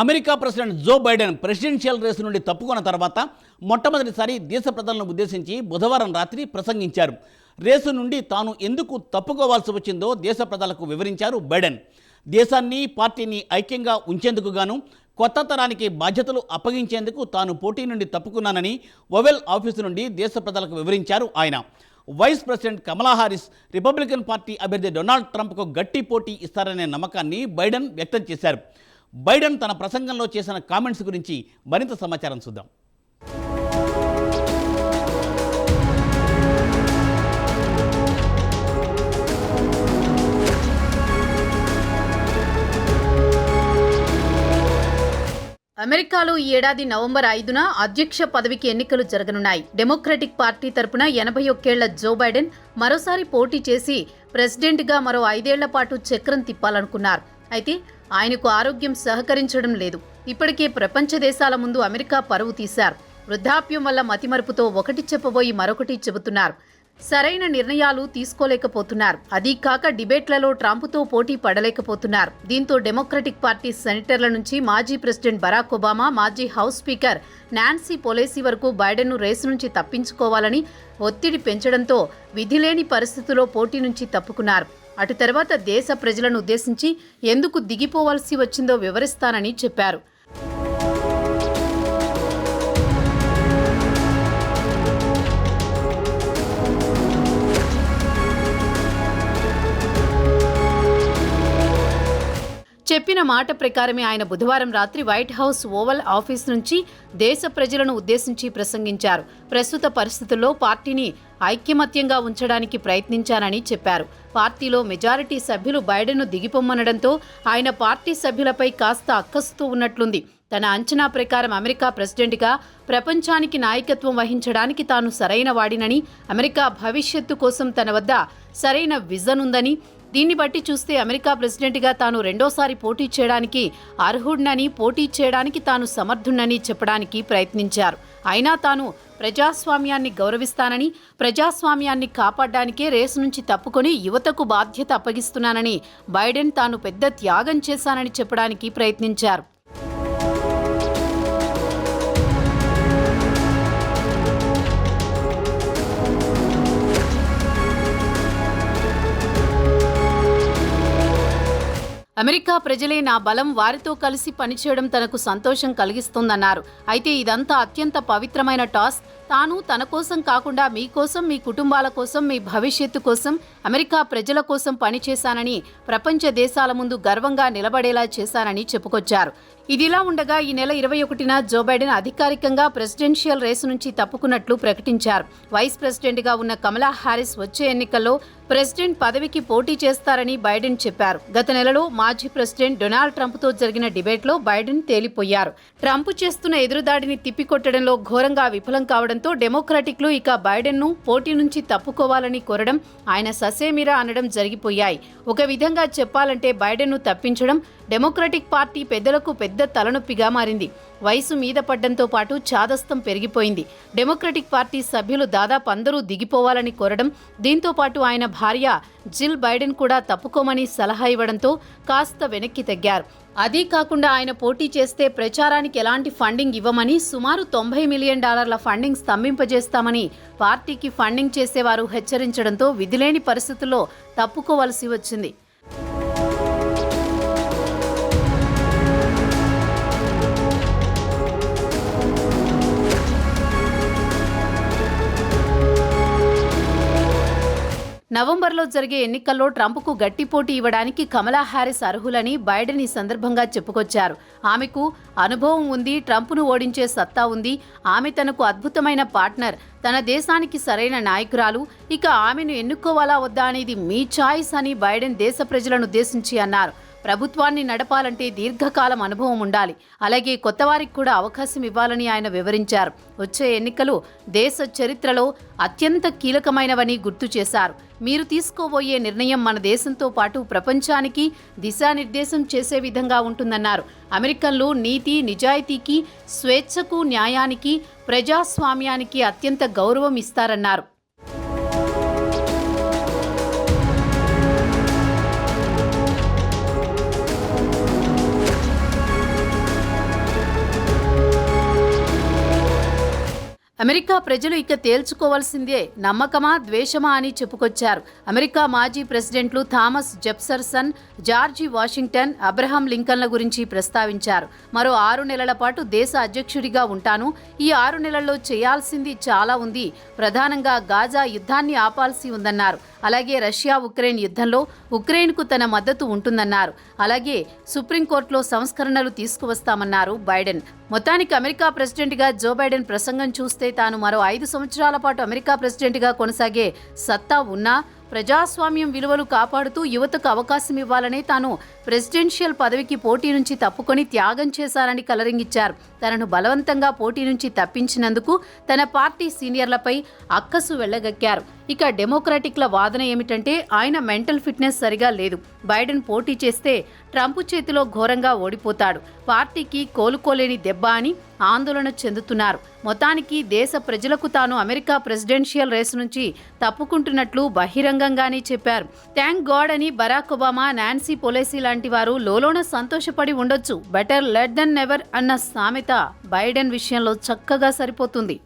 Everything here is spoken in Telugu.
America president Joe Biden presidential race నుండి తప్పుకున్న తర్వాత మొట్టమొదటిసారి దేశ ప్రజలను ఉద్దేశించి బుధవారం రాత్రి ప్రసంగించారు. రేసు నుండి తాను ఎందుకు తప్పుకోవాల్సి వచ్చిందో దేశ ప్రజలకు వివరించారు బైడెన్. దేశాన్ని పార్టీని ఐక్యంగా ఉంచేందుకు గాను కొత్త తరానికి బాధ్యతలు అప్పగించేందుకు తాను పోటీ నుండి తప్పుకున్నానని ఒవెల్ ఆఫీసు నుండి దేశ ప్రజలకు వివరించారు ఆయన. Vice president Kamala Harris Republican party అభ్యర్థి డొనాల్డ్ ట్రంప్కు గట్టి పోటీ ఇస్తారనే నమ్మకాన్ని బైడెన్ వ్యక్తం చేశారు. బైడెన్ తన ప్రసంగంలో చేసిన కామెంట్స్ గురించి మరింత సమాచారం చూద్దాం. అమెరికాలో ఈ ఏడాది నవంబర్ ఐదున అధ్యక్ష పదవికి ఎన్నికలు జరగనున్నాయి. డెమోక్రటిక్ పార్టీ తరపున ఎనభై ఒక్కేళ్ళ జో బైడెన్ మరోసారి పోటీ చేసి ప్రెసిడెంట్గా మరో ఐదేళ్ళ పాటు చక్రం తిప్పాలనుకున్నారు. అయితే ఆయనకు ఆరోగ్యం సహకరించడం లేదు. ఇప్పటికే ప్రపంచ దేశాల ముందు అమెరికా పరువు తీశారు. వృద్ధాప్యం వల్ల మతిమరుపుతో ఒకటి చెప్పబోయి మరొకటి చెబుతున్నారు. సరైన నిర్ణయాలు తీసుకోలేకపోతున్నారు. అదీ కాక డిబేట్లలో ట్రంప్తో పోటీ పడలేకపోతున్నారు. దీంతో డెమోక్రటిక్ పార్టీ సెనేటర్ల నుంచి మాజీ ప్రెసిడెంట్ బరాక్ ఒబామా మాజీ హౌస్ స్పీకర్ నాన్సీ పొలేసి వరకు బైడెన్ను రేసు నుంచి తప్పించుకోవాలని ఒత్తిడి పెంచడంతో విధిలేని పరిస్థితిలో పోటీ నుంచి తప్పుకున్నారు. అటు తర్వాత దేశ ప్రజలను ఉద్దేశించి ఎందుకు దిగిపోవాల్సి వచ్చిందో వివరిస్తానని చెప్పారు. చెప్పిన మాట ప్రకారమే ఆయన బుధవారం రాత్రి వైట్ హౌస్ ఓవల్ ఆఫీస్ నుంచి దేశ ప్రజలను ఉద్దేశించి ప్రసంగించారు. ప్రస్తుత పరిస్థితుల్లో పార్టీని ఐక్యమత్యంగా ఉంచడానికి ప్రయత్నించానని చెప్పారు. పార్టీలో మెజారిటీ సభ్యులు బైడెన్ను దిగిపొమ్మనడంతో ఆయన పార్టీ సభ్యులపై కాస్త అక్కస్తూ ఉన్నట్లుంది. తన అంచనా ప్రకారం అమెరికా ప్రెసిడెంట్గా ప్రపంచానికి నాయకత్వం వహించడానికి తాను సరైన వాడినని అమెరికా భవిష్యత్తు కోసం తన వద్ద సరైన విజన్ ఉందని దీన్ని బట్టి చూస్తే అమెరికా ప్రెసిడెంట్గా తాను రెండోసారి పోటీ చేయడానికి అర్హుడినని పోటీ చేయడానికి తాను సమర్థుణ్ణని చెప్పడానికి ప్రయత్నించారు. అయినా తాను ప్రజాస్వామ్యాన్ని గౌరవిస్తానని ప్రజాస్వామ్యాన్ని కాపాడడానికే రేసు నుంచి తప్పుకొని యువతకు బాధ్యత అప్పగిస్తున్నానని బైడెన్ తాను పెద్ద త్యాగం చేశానని చెప్పడానికి ప్రయత్నించారు. అమెరికా ప్రజలే నా బలం వారితో కలిసి పనిచేయడం తనకు సంతోషం కలిగిస్తుందన్నారు. అయితే ఇదంతా అత్యంత పవిత్రమైన టాస్. తాను తన కోసం కాకుండా మీకోసం మీ కుటుంబాల కోసం మీ భవిష్యత్తు కోసం అమెరికా ప్రజల కోసం పనిచేశానని ప్రపంచ దేశాల ముందు గర్వంగా నిలబడేలా చేశానని చెప్పుకొచ్చారు. ఇదిలా ఉండగా ఈ నెల ఇరవై ఒకటిన జో బైడెన్ అధికారికంగా ప్రెసిడెన్షియల్ రేసు నుంచి తప్పుకున్నట్లు ప్రకటించారు. వైస్ ప్రెసిడెంట్గా ఉన్న కమలా హారిస్ వచ్చే ఎన్నికల్లో ప్రెసిడెంట్ పదవికి పోటీ చేస్తారని బైడెన్ చెప్పారు. గత నెలలో మాజీ ప్రెసిడెంట్ డొనాల్డ్ ట్రంప్తో జరిగిన డిబేట్లో బైడెన్ తేలిపోయారు. ట్రంప్ చేస్తున్న ఎదురుదాడిని తిప్పికొట్టడంలో ఘోరంగా విఫలం కావడంతో డెమోక్రాటిక్లు ఇక బైడెన్ను పోటీ నుంచి తప్పుకోవాలని కోరడం ఆయన ససేమిరా అనడం జరిగిపోయాయి. ఒక విధంగా చెప్పాలంటే బైడెన్ను తప్పించడం డెమోక్రటిక్ పార్టీ పెద్దలకు పెద్ద తలనొప్పిగా మారింది. వయసు మీద పడ్డంతో పాటు చాదస్తం పెరిగిపోయింది. డెమోక్రటిక్ పార్టీ సభ్యులు దాదాపు అందరూ దిగిపోవాలని కోరడం దీంతో పాటు ఆయన భార్య జిల్ బైడెన్ కూడా తప్పుకోమని సలహా ఇవ్వడంతో కాస్త వెనక్కి తగ్గారు. అదీ కాకుండా ఆయన పోటీ చేస్తే ప్రచారానికి ఎలాంటి ఫండింగ్ ఇవ్వమని సుమారు తొంభై మిలియన్ డాలర్ల ఫండింగ్ స్తంభింపజేస్తామని పార్టీకి ఫండింగ్ చేసేవారు హెచ్చరించడంతో విధిలేని పరిస్థితుల్లో తప్పుకోవలసి వచ్చింది. నవంబర్లో జరిగే ఎన్నికల్లో ట్రంప్కు గట్టి పోటీ ఇవ్వడానికి కమలా హ్యారిస్ అర్హులని బైడెన్ ఈ సందర్భంగా చెప్పుకొచ్చారు. ఆమెకు అనుభవం ఉంది ట్రంప్ను ఓడించే సత్తా ఉంది ఆమె తనకు అద్భుతమైన పార్ట్నర్ తన దేశానికి సరైన నాయకురాలు ఇక ఆమెను ఎన్నుకోవాలా వద్దా అనేది మీ ఛాయిస్ అని బైడెన్ దేశ ప్రజలను ఉద్దేశించి అన్నారు. ప్రభుత్వాన్ని నడపాలంటే దీర్ఘకాలం అనుభవం ఉండాలి. అలాగే కొత్తవారికి కూడా అవకాశం ఇవ్వాలని ఆయన వివరించారు. వచ్చే ఎన్నికలు దేశ చరిత్రలో అత్యంత కీలకమైనవని గుర్తు చేశారు. మీరు తీసుకోబోయే నిర్ణయం మన దేశంతో పాటు ప్రపంచానికి దిశానిర్దేశం చేసే విధంగా ఉంటుందన్నారు. అమెరికన్లు నీతి నిజాయితీకి స్వేచ్ఛకు న్యాయానికి ప్రజాస్వామ్యానికి అత్యంత గౌరవం ఇస్తారన్నారు. అమెరికా ప్రజలు ఇక తేల్చుకోవాల్సిందే నమ్మకమా ద్వేషమా అని చెప్పుకొచ్చారు. అమెరికా మాజీ ప్రెసిడెంట్లు Thomas Jefferson George Washington Abraham లింకన్ల గురించి ప్రస్తావించారు. మరో ఆరు నెలల పాటు దేశ అధ్యక్షుడిగా ఉంటాను. ఈ ఆరు నెలల్లో చేయాల్సింది చాలా ఉంది. ప్రధానంగా గాజా యుద్ధాన్ని ఆపాల్సి ఉందన్నారు. అలాగే రష్యా ఉక్రెయిన్ యుద్ధంలో ఉక్రెయిన్కు తన మద్దతు ఉంటుందన్నారు. అలాగే సుప్రీంకోర్టులో సంస్కరణలు తీసుకువస్తామన్నారు బైడెన్. మొత్తానికి అమెరికా ప్రెసిడెంట్గా జో బైడెన్ ప్రసంగం చూస్తే తాను మరో ఐదు సంవత్సరాల పాటు అమెరికా ప్రెసిడెంట్గా కొనసాగే సత్తా ఉన్నా ప్రజాస్వామ్యం విలువలు కాపాడుతూ యువతకు అవకాశం ఇవ్వాలనే తాను ప్రెసిడెన్షియల్ పదవికి పోటీ నుంచి తప్పుకొని త్యాగం చేశారని కలరింగిచ్చారు. తనను బలవంతంగా పోటీ నుంచి తప్పించినందుకు తన పార్టీ సీనియర్లపై అక్కసు వెళ్ళగక్కారు ఇక డెమోక్రాటిక్ల వాదన ఏమిటంటే ఆయన మెంటల్ ఫిట్నెస్ సరిగా లేదు. బైడెన్ పోటీ చేస్తే ట్రంప్ చేతిలో ఘోరంగా ఓడిపోతాడు. పార్టీకి కోలుకోలేని దెబ్బ అని ఆందోళన చెందుతున్నారు. మొత్తానికి దేశ ప్రజలకు తాను అమెరికా ప్రెసిడెన్షియల్ రేసు నుంచి తప్పుకుంటున్నట్లు బహిరంగంగానే చెప్పారు. థ్యాంక్ గాడ్ అని బరాక్ ఒబామా నాన్సీ పొలేసీ లాంటి వారు లోలోన సంతోషపడి ఉండొచ్చు. బెటర్ లెట్ దెన్ నెవర్ అన్న సామెత బైడెన్ విషయంలో చక్కగా సరిపోతుంది.